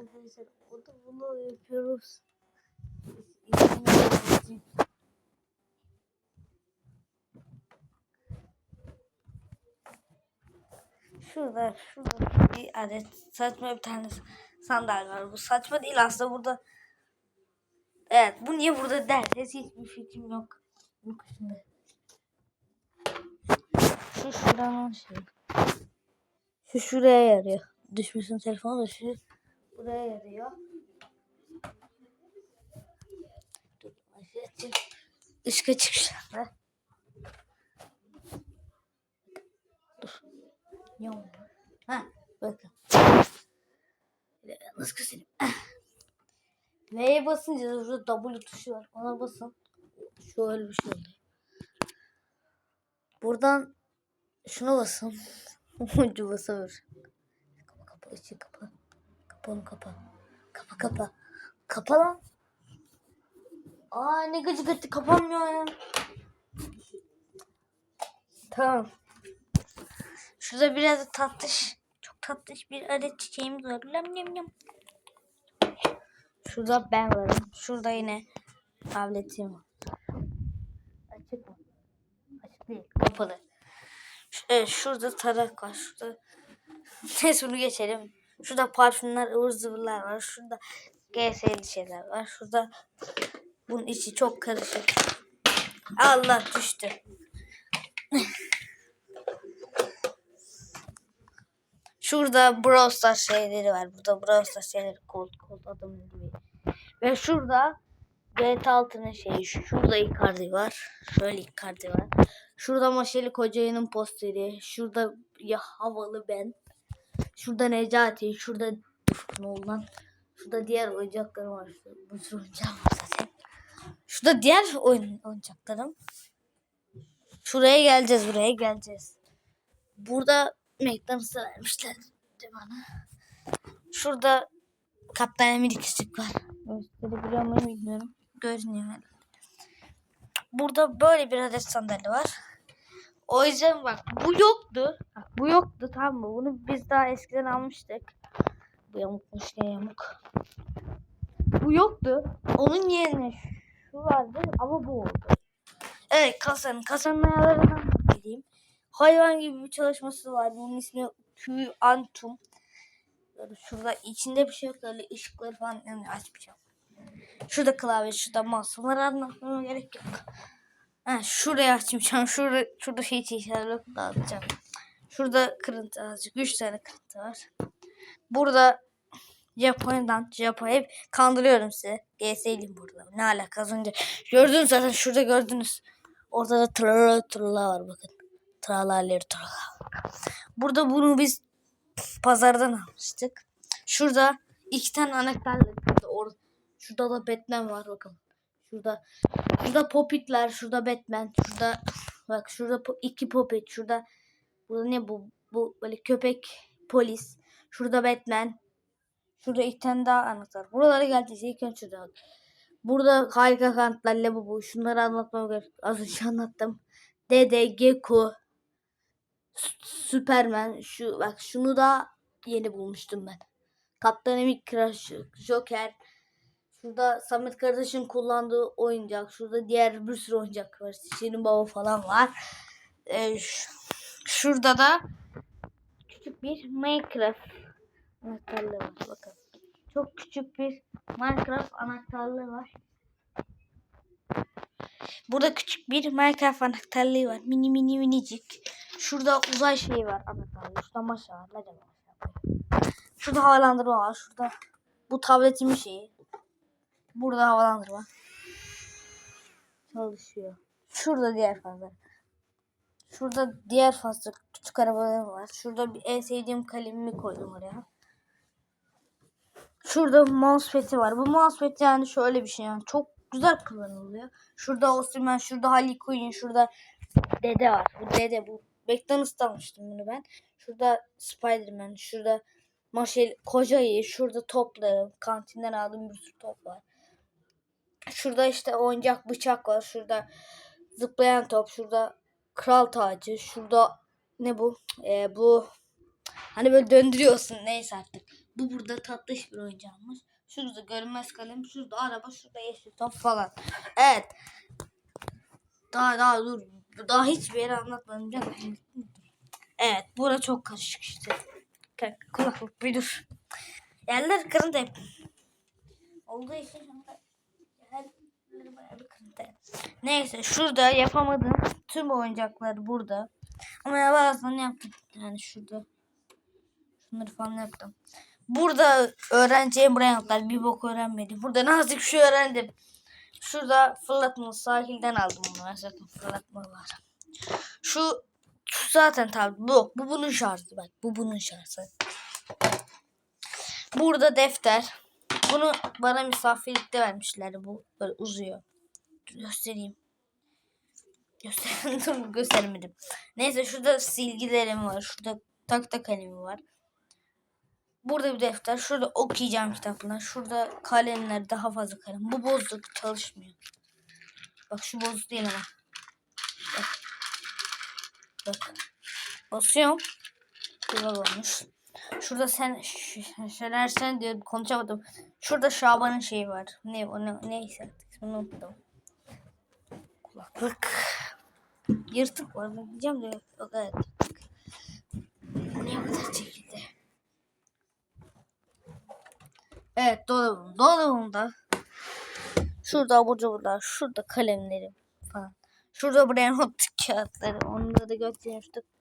Arkadaşlar burada bunu yapıyoruz. Şurada, şurada bir adet saçma bir tane sandalye var. Bu saçma değil aslında burada. Evet, bu niye burada derseniz hiçbir fikrim yok. Yok şimdi. Şu şuranın şey. Şu şuraya yarıyor. Düşmüşsün telefonu da şu buraya yarıyor. Dur. Işık açık şu. Dur. Ne oldu? Ha, bakın. Nasıl kısayım? V'ye basınca da şurada W tuşu var. Ona basın. Şöyle bir şey oluyor. Buradan şuna basın. Ucu basıyor. Kapa kapa ışığı kapa. Kapa onu kapa. Kapa kapa. Kapa lan. Aa ne gıcık etti kapanmıyor ya. Tamam. Şurada biraz tatlış. Çok tatlış bir adet çiçeğimiz var. Lam lam lam. Şurada ben varım. Şurada yine tabletim var. Açık mı? Açık değil. Kapalı. Ş- Evet, şurada tarak var. Şurada neyse bunu geçelim. Şurada parfümler, ıvır zıvırlar var. Şurada GS'li şeyler var. Şurada bunun içi çok karışık. Allah düştü. Şurada Brawl Stars şeyleri var. Burada Brawl Stars şeyleri kol kol adamın gibi. Ve şurada GTA 6'nın şeyi. Şurada Icardi var. Şöyle Icardi var. Şurada Maşeli Kocayı'nın posteri. Şurada ya havalı ben. Şurada Necati. Şurada Dur, ne oldu lan? Şurada diğer oyuncaklarım var. Bir sürü oyuncağım var zaten. Şurada diğer oyun, oyuncaklarım. Şuraya geleceğiz. Buraya geleceğiz. Burada McDonald's'a vermişler bana. Şurada Kaptan Amerika küçük var. Gösterebiliyor muyum bilmiyorum. Görünüyor. Burada böyle bir adet sandalye var. O yüzden bak bu yoktu. Bak, bu yoktu tamam mı? Bunu biz daha eskiden almıştık. Bu yamukmuş ne yamuk. Bu yoktu. Onun yerine şu vardı ama bu oldu. Evet kasanın. Kasanın ayarlarından bahsedeyim. Hayvan gibi bir çalışması var. Bunun ismi Q Antum. Böyle şurada içinde bir şey yok. Öyle ışıkları falan yani açmayacağım. Şurada klavye, şurada mouse. Bunları anlatmama gerek yok. Ha, şuraya açmayacağım. Şurada, şurada şey çeşitlerle dağıtacağım. Şurada kırıntı azıcık. 3 tane kırıntı var. Burada Japonya'dan Japonya hep kandırıyorum size. GS'liyim burada. Ne alaka az önce. Gördünüz zaten şurada gördünüz. Ortada da trala trala var bakın. Tralaleri trala. Burada bunu biz pazardan almıştık. Şurada iki tane anahtarlık. Şurada da Batman var bakın. Şurada şurada Popitler, şurada Batman, şurada bak şurada po- iki Popit, şurada burada ne bu? Bu böyle köpek polis. Şurada Batman. Şurada iki tane daha anahtar. Buralara geldiyse ilk önce şurada. Burada harika kanatlar Labubu. Şunları anlatmam gerek. Az önce anlattım. Dede, Gecko, S- Superman. Şu bak şunu da yeni bulmuştum ben. Kaptan Amerika, Joker. Şurada Samet kardeşin kullandığı oyuncak. Şurada diğer bir sürü oyuncak var. Şirin Baba falan var. Ee, şurada da küçük bir Minecraft anahtarlığı var. Bakın. Çok küçük bir Minecraft anahtarlığı var. Burada küçük bir Minecraft anahtarlığı var. Mini mini minicik. Şurada uzay şeyi var anahtarlığı. Şurada maşa var. Nerede maşa? Şurada havalandırma var. Şurada bu tabletimin şeyi. Burada havalandırma. Çalışıyor. Şurada diğer fazla. Şurada diğer fazla küçük arabalarım var. Şurada bir en sevdiğim kalemimi koydum oraya. Şurada mousepad'i var. Bu mousepad yani şöyle bir şey yani çok güzel kullanılıyor. Şurada Osimhen, şurada Harley Quinn, şurada dede var. Bu dede bu. McDonald's'ta almıştım bunu ben. Şurada Spider-Man, şurada Marshall Kocayı, şurada toplarım. Kantinden aldığım bir sürü top var. Şurada işte oyuncak bıçak var. Şurada zıplayan top. Şurada kral tacı. Şurada ne bu? Ee, bu hani böyle döndürüyorsun neyse artık. Bu burada tatlış bir oyuncağımız. Şurada görünmez kalem, şurada araba, şurada yeşil top falan. Evet. Daha daha dur. Daha hiçbir yere anlatmadım. Evet. Bura çok karışık işte. Kulaklık bir dur. Yerler kırıldı. Olduğu için şimdi yerleri bayağı bir kırıldı. Neyse şurada yapamadığım tüm oyuncaklar burada. Ama bazılarını yaptım. Yani şurada. Şunları falan yaptım. Burada öğreneceğim renkler bir bok öğrenmedim. Burada nazik şey öğrendim. Şurada fırlatmalı sahilden aldım bunu. Ben zaten fırlatmalı var. Şu, şu zaten tabi bu. Bu bunun şarjı bak. Bu bunun şarjı. Burada defter. Bunu bana misafirlikte vermişlerdi. Bu böyle uzuyor. Dur göstereyim. Göster Dur göstermedim. Neyse şurada silgilerim var. Şurada takta kalemi var. Burada bir defter. Şurada okuyacağım kitaplar. Şurada kalemler daha fazla kalem. Bu bozuk çalışmıyor. Bak şu bozuk değil ama. Bak. Bak. Basıyorum. Güzel olmuş. Şurada sen Şener sen diyor konuşamadım. Şurada Şaban'ın şeyi var. Ne o ne, neyse artık ismini unuttum. Kulaklık. Yırtık var. Ben diyeceğim de yırtık. Niye bu kadar çekildi? Evet dolabım. Dolabımda şurada abur cuburlar, şurada kalemlerim falan. Şurada buraya not kağıtları. Onları da. Şurada